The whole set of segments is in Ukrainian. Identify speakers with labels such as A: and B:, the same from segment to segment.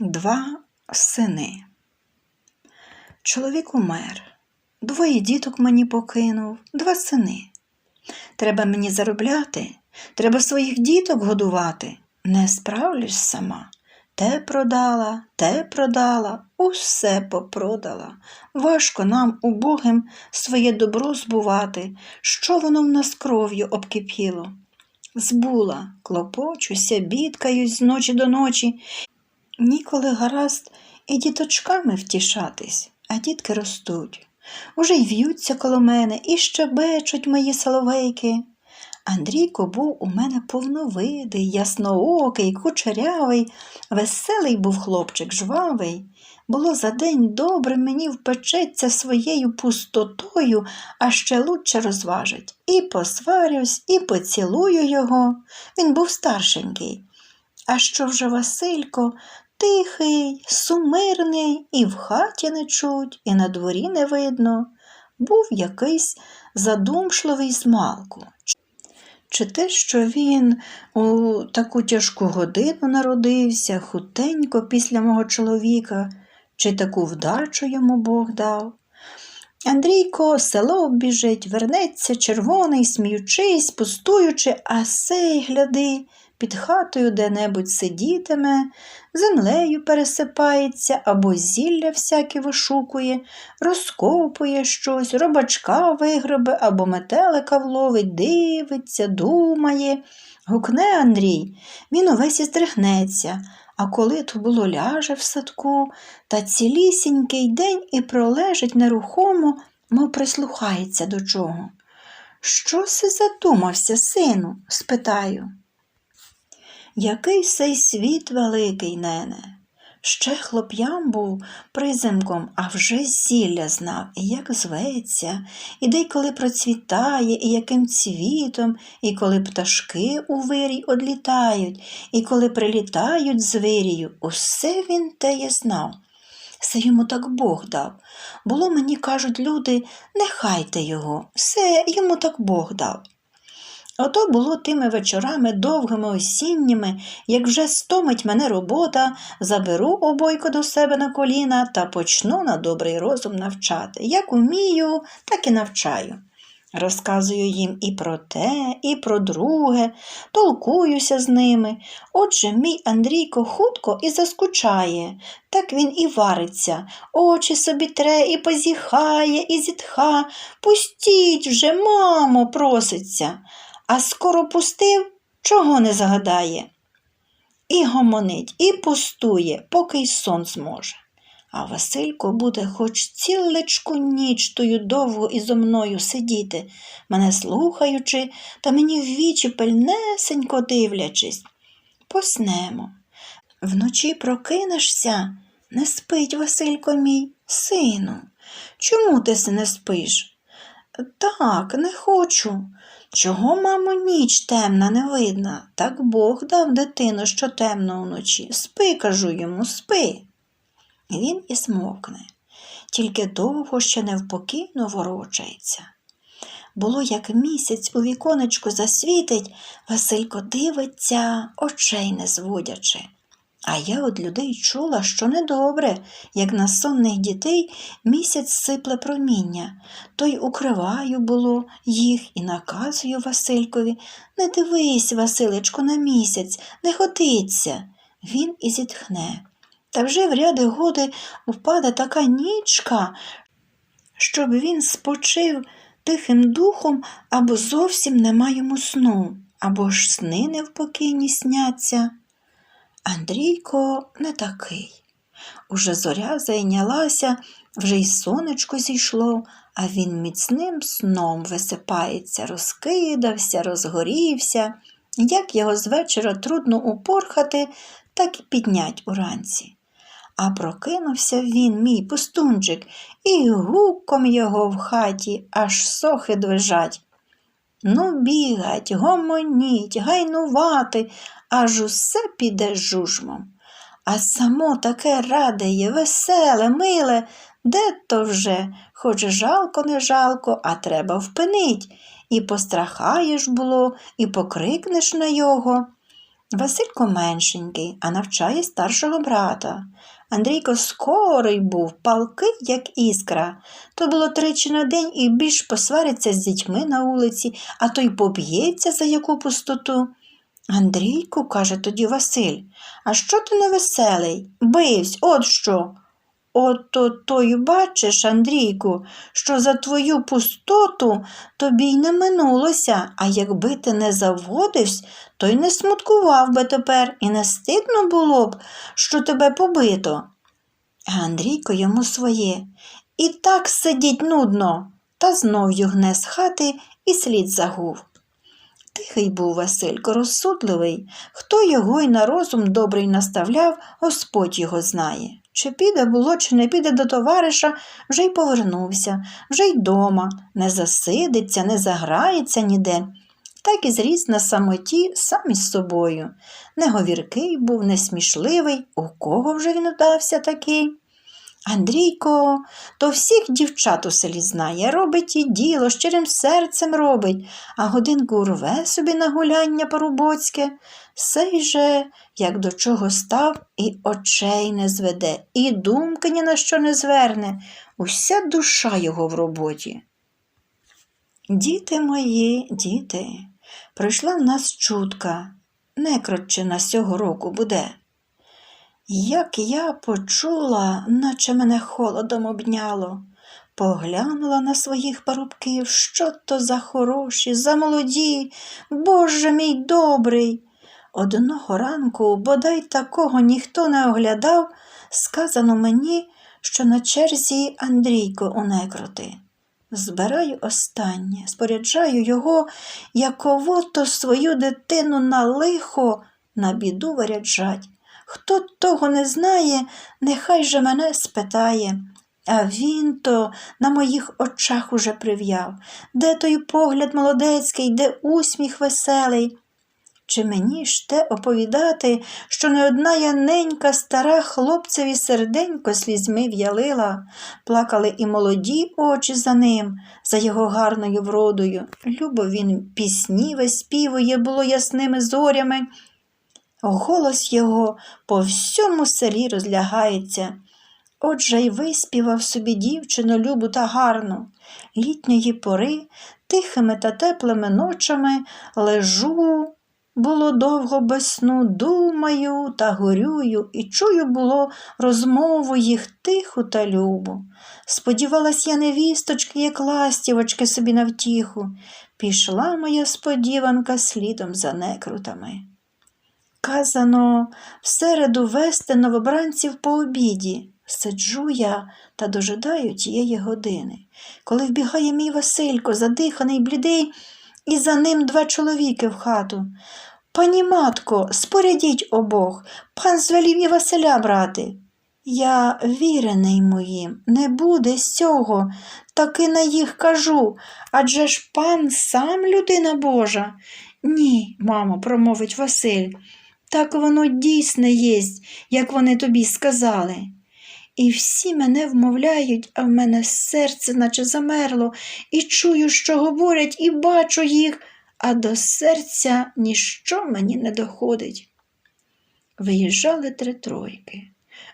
A: Два сини. Чоловік умер. Двоє діток мені покинув, два сини. Треба мені заробляти, треба своїх діток годувати. Не справлюсь сама. Те продала, те продала, усе попродала. Важко нам, убогим, своє добро збувати, що воно в нас кров'ю обкипіло. Збула, клопочуся, бідкаюсь з ночі до ночі, Ніколи гаразд і діточками втішатись, а дітки ростуть. Уже й в'ються коло мене, і щебечуть мої соловейки. Андрійко був у мене повновидий, ясноокий, кучерявий, веселий був хлопчик, жвавий. Було за день добре мені впечеться своєю пустотою, а ще лучше розважить. І посварюсь, і поцілую його. Він був старшенький. А що вже Василько тихий, сумирний, і в хаті не чуть, і на дворі не видно, був якийсь задумшливий змалку. Чи те, що він у таку тяжку годину народився, хутенько після мого чоловіка, чи таку вдачу йому Бог дав? Андрійко село обіжить, вернеться червоний, сміючись, пустуючи, а сей, гляди, під хатою де-небудь сидітиме, землею пересипається або зілля всяке вишукує, розкопує щось, робачка вигребе або метелика вловить, дивиться, думає. Гукне Андрій, він увесь і здригнеться, а коли то було ляже в садку, та цілісінький день і пролежить нерухомо, мов прислухається до чого. Що си задумався, сину? спитаю. Який сей світ великий, нене. Ще хлоп'ям був приземком, а вже зілля знав, і як зветься, і де й коли процвітає, і яким цвітом, і коли пташки у вирій одлітають, і коли прилітають з вирію, усе він теє знав. Все йому так Бог дав. Було мені, кажуть люди, не хайте його, все йому так Бог дав. Ото було тими вечорами довгими осінніми, як вже стомить мене робота, заберу обойко до себе на коліна та почну на добрий розум навчати. Як умію, так і навчаю. Розказую їм і про те, і про друге, толкуюся з ними. Отже, мій Андрійко хутко і заскучає, так він і вариться, очі собі тре, і позіхає, і зітха. Пустіть вже, мамо, проситься а скоро пустив, чого не загадає. І гомонить, і пустує, поки й сон зможе. А Василько буде хоч цілечку ніч тою довго і зо мною сидіти, мене слухаючи, та мені в вічі пельнесенько дивлячись. Поснемо. Вночі прокинешся, не спить, Василько мій, сину. Чому ти не спиш? Так, не хочу. Чого, мамо, ніч темна не видна? Так Бог дав дитину, що темно вночі. Спи, кажу йому, спи. Він і смокне, тільки довго ще невпокійно ворочається. Було, як місяць у віконечку засвітить, Василько дивиться, очей не зводячи. А я од людей чула, що недобре, як на сонних дітей місяць сипле проміння, то й укриваю було їх і наказую Василькові не дивись, Василечко, на місяць, не хотиться. Він і зітхне. Та вже в ряди годи впаде така нічка, щоб він спочив тихим духом або зовсім нема йому сну, або ж сни невпокійні сняться. Андрійко не такий. Уже зоря зайнялася, вже й сонечко зійшло, а він міцним сном висипається, розкидався, розгорівся. Як його з вечора трудно упорхати, так і піднять уранці. А прокинувся він, мій пустунчик, і гуком його в хаті аж сохи движать. Ну, бігать, гомоніть, гайнувати, аж усе піде жужмом. А само таке радеє, веселе, миле, де то вже, хоч жалко, не жалко, а треба впинить. І пострахаєш було, і покрикнеш на його. Василько меншенький, а навчає старшого брата. Андрійко скорий був, палкий, як іскра. То було тричі на день і більш посвариться з дітьми на вулиці, а то й поб'ється за яку пустоту. Андрійку, каже тоді Василь, а що ти невеселий? Бивсь, от що. Ото то й бачиш, Андрійку, що за твою пустоту тобі й не минулося, а якби ти не заводився, то й не смуткував би тепер, і не стидно було б, що тебе побито. А Андрійко йому своє. І так сидіть нудно, та знов югне з хати і слід загув. Тихий був Василько, розсудливий, хто його й на розум добрий наставляв, Господь його знає. Чи піде було, чи не піде до товариша, вже й повернувся, вже й дома, не засидиться, не заграється ніде. Так і зріс на самоті сам із собою. Не говіркий був, несмішливий, у кого вже він удався такий. Андрійко то всіх дівчат у селі знає, робить і діло, щирим серцем робить, а годинку урве собі на гуляння порубоцьке. Сей же, як до чого став, і очей не зведе, і думки ні на що не зверне, уся душа його в роботі. Діти мої, діти, прийшла в нас чутка, некротчина сього року буде. Як я почула, наче мене холодом обняло, поглянула на своїх парубків, що то за хороші, за молоді, Боже мій добрий. Одного ранку, бодай такого ніхто не оглядав, сказано мені, що на черзі Андрійко у некроти. Збираю останнє, споряджаю його, яково то свою дитину на лихо, на біду виряджать. Хто того не знає, нехай же мене спитає. А він то на моїх очах уже прив'яв, де той погляд молодецький, де усміх веселий. Чи мені ж те оповідати, що не одна я ненька стара хлопцеві серденько слізьми в'ялила, плакали і молоді очі за ним, за його гарною вродою. Любо він пісні виспівує, було ясними зорями. Голос його по всьому селі розлягається. Отже й виспівав собі дівчину любу та гарну. Літньої пори тихими та теплими ночами лежу. Було довго без сну, думаю та горюю, і чую було розмову їх тиху та любу. Сподівалась я невісточки, як ластівочки собі на втіху. Пішла моя сподіванка слідом за некрутами. Казано, в середу вести новобранців по обіді. Сиджу я та дожидаю тієї години, коли вбігає мій Василько, задиханий, блідий, і за ним два чоловіки в хату. Пані матко, спорядіть обох, пан звелів і Василя брати. Я вірений моїм, не буде з цього, таки на їх кажу, адже ж пан сам людина Божа. Ні, мамо, промовить Василь, так воно дійсне єсть, як вони тобі сказали. І всі мене вмовляють, а в мене серце наче замерло, і чую, що говорять, і бачу їх, а до серця ніщо мені не доходить. Виїжджали три тройки,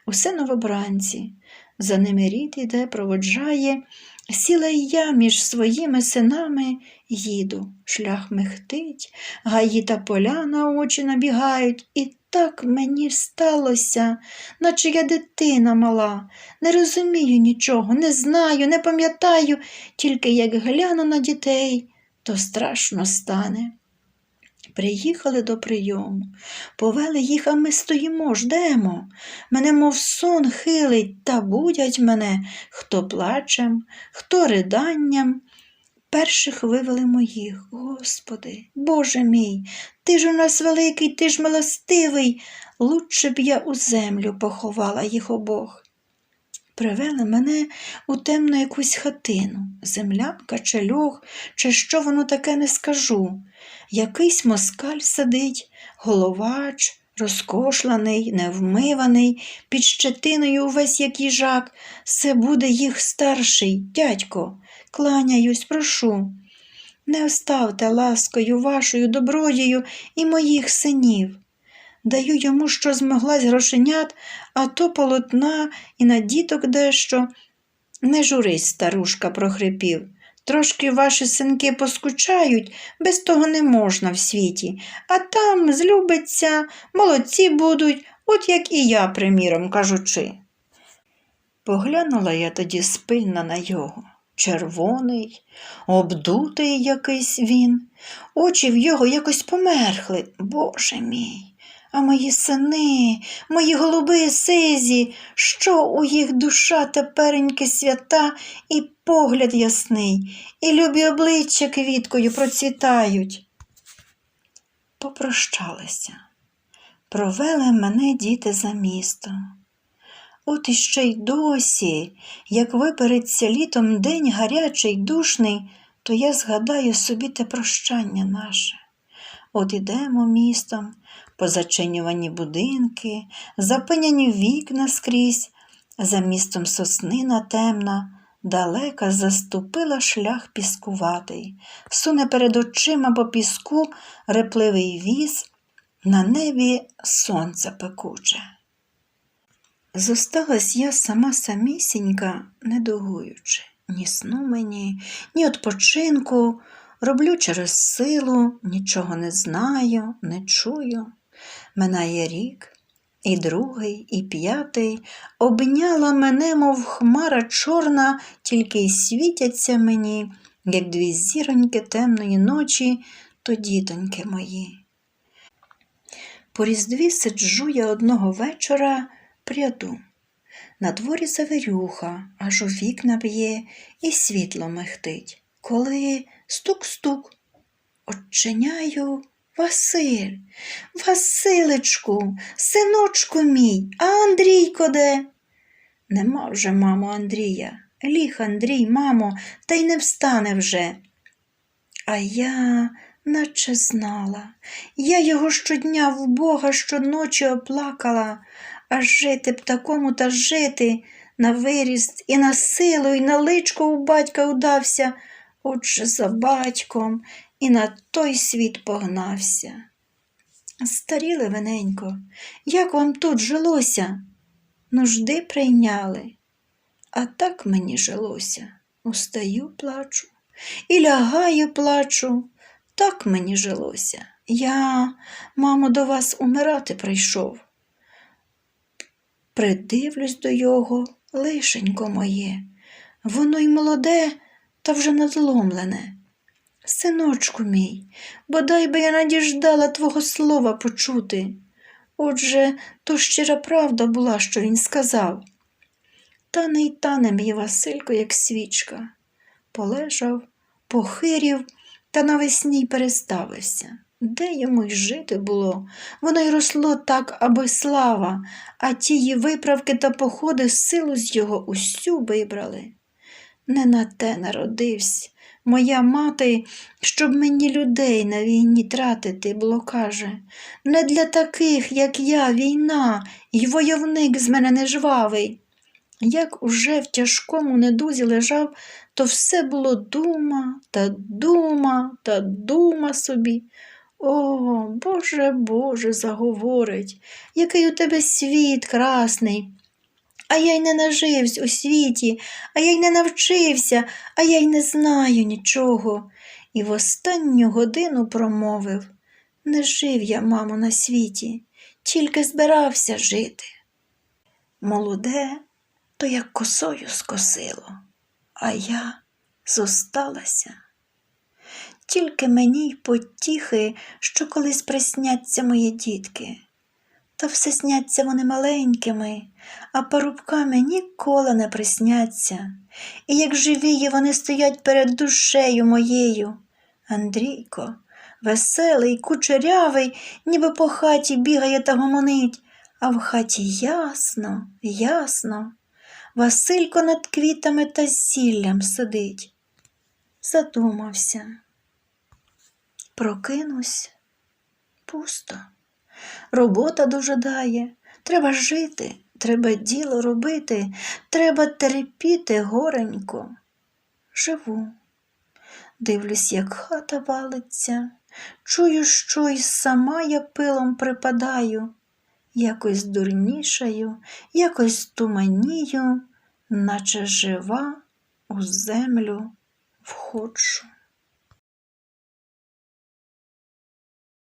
A: усе новобранці, за ними рід іде, проводжає, сіла й я між своїми синами їду, шлях мехтить, гаї та поля на очі набігають, і так мені сталося, наче я дитина мала, не розумію нічого, не знаю, не пам'ятаю, тільки як гляну на дітей, то страшно стане. Приїхали до прийому, повели їх, а ми стоїмо, ждемо. Мене, мов сон хилить, та будять мене хто плачем, хто риданням. Перших вивели моїх, Господи, Боже мій, ти ж у нас великий, ти ж милостивий, лучше б я у землю поховала їх обох. Привели мене у темну якусь хатину, землянка чи льох, чи що воно таке не скажу. Якийсь москаль сидить, головач, розкошланий, невмиваний, під щетиною увесь як їжак, це буде їх старший, дядько, кланяюсь, прошу. Не оставте ласкою вашою добродію і моїх синів. Даю йому, що змогла з грошенят, а то полотна і на діток дещо. Не журись, старушка, прохрипів. Трошки ваші синки поскучають, без того не можна в світі, а там злюбиться, молодці будуть, от як і я, приміром кажучи. Поглянула я тоді спильно на його. Червоний, обдутий якийсь він, очі в його якось померхли. Боже мій, а мої сини, мої голуби сизі, що у їх душа тепереньки свята і погляд ясний, і любі обличчя квіткою процвітають. Попрощалися. Провели мене діти за місто. От іще й досі, як випереться літом день гарячий, душний, то я згадаю собі те прощання наше. От ідемо містом, позачинювані будинки, запиняні вікна скрізь, за містом соснина темна, далека заступила шлях піскуватий, суне перед очима по піску репливий віз, на небі сонце пекуче. Зосталась я сама самісінька, не дугуючи, ні сну мені, ні відпочинку, роблю через силу, нічого не знаю, не чую. Минає рік, і другий, і п'ятий обняла мене, мов хмара чорна, тільки й світяться мені, як дві зіроньки темної ночі, то дітоньки мої. По різдві сиджу я одного вечора пряду. На дворі завірюха, аж у вікна б'є, і світло мехтить. Коли стук-стук, Отчиняю Василь, Василечку, синочку мій, а Андрійко де? Нема вже, мамо, Андрія. Ліг Андрій, мамо, та й не встане вже. А я наче знала. Я його щодня в Бога щоночі оплакала, а жити б такому та жити на виріст і на силу, і на личко у батька удався, отже за батьком, і на той світ погнався. Старіли вененько, як вам тут жилося? Нужди прийняли, а так мені жилося. Устаю, плачу, і лягаю, плачу, так мені жилося. Я, мамо, до вас умирати прийшов. Придивлюсь до його, лишенько моє, воно й молоде, та вже надломлене. Синочку мій, бодай би я надіждала твого слова почути. Отже, то щира правда була, що він сказав. Тане й тане мій Василько, як свічка. Полежав, похирів та навесні й переставився. Де йому й жити було? Воно й росло так, аби слава, а тії виправки та походи силу з його усю вибрали. Не на те народився. Моя мати, щоб мені людей на війні тратити, було каже, не для таких, як я, війна, й войовник з мене не жвавий. Як уже в тяжкому недузі лежав, то все було дума та дума та дума собі. О, Боже, Боже, заговорить, який у тебе світ красний. А я й не наживсь у світі, а я й не навчився, а я й не знаю нічого. І в останню годину промовив не жив я, мамо, на світі, тільки збирався жити. Молоде, то як косою скосило, а я зосталася. Тільки мені й потіхи, що колись присняться мої дітки. Та все сняться вони маленькими, а парубками ніколи не присняться. І як живі вони стоять перед душею моєю. Андрійко, веселий, кучерявий, ніби по хаті бігає та гомонить, а в хаті ясно, ясно. Василько над квітами та зіллям сидить. Задумався. Прокинусь пусто. Робота дожидає, треба жити, треба діло робити, треба терпіти горенько. Живу. Дивлюсь, як хата валиться, чую, що й сама я пилом припадаю, якось дурнішаю, якось туманію, наче жива у землю входжу.